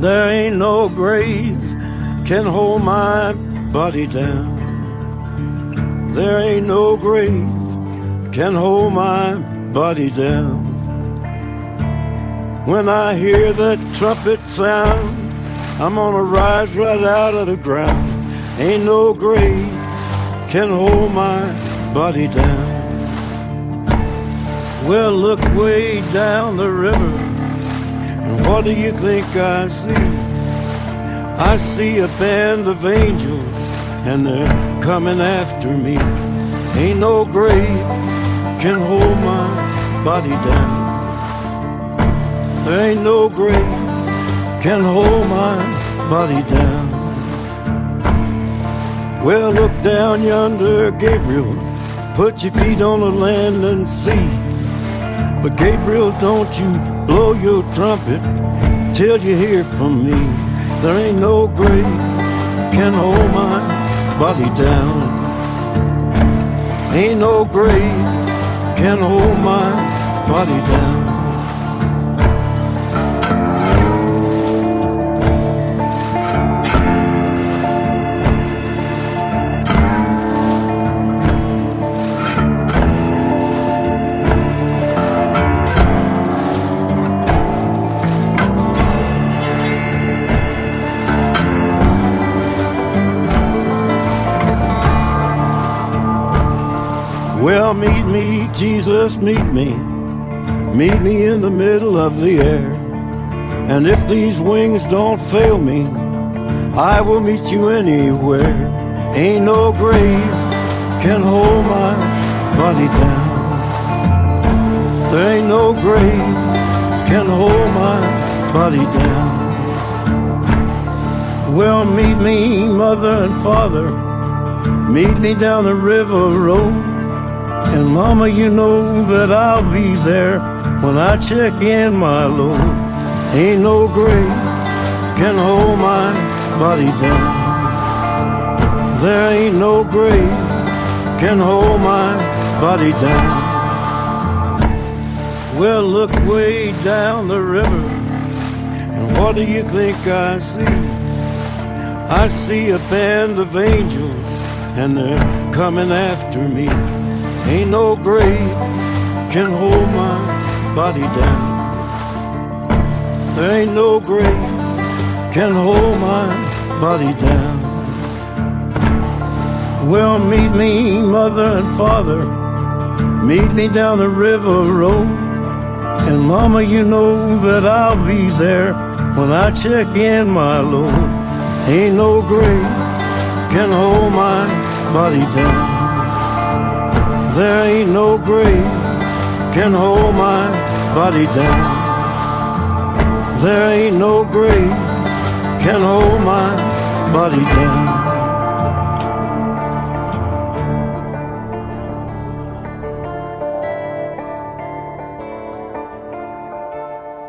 There ain't no grave can hold my body down. There ain't no grave can hold my body down. When I hear that trumpet sound, I'm gonna rise right out of the ground. Ain't no grave can hold my body down. Well, look way down the river, what do you think I see? I see a band of angels, and they're coming after me. Ain't no grave can hold my body down. There ain't no grave can hold my body down. Well, look down yonder, Gabriel. Put your feet on the land and see. But Gabriel, don't you blow your trumpet till you hear from me. There ain't no grave can hold my body down. Ain't no grave can hold my body down. Well, meet me, Jesus, meet me. Meet me in the middle of the air. And if these wings don't fail me, I will meet you anywhere. Ain't no grave can hold my body down. There ain't no grave can hold my body down. Well, meet me, mother and father. Meet me down the river road. And mama, you know that I'll be there when I check in my Lord. Ain't no grave can hold my body down. There ain't no grave can hold my body down. Well, look way down the river, and what do you think I see? I see a band of angels, and they're coming after me. Ain't no grave can hold my body down. There ain't no grave can hold my body down. Well, meet me, mother and father. Meet me down the river road. And mama, you know that I'll be there when I check in my load. Ain't no grave can hold my body down. There ain't no grave can hold my body down. There ain't no grave can hold my body down.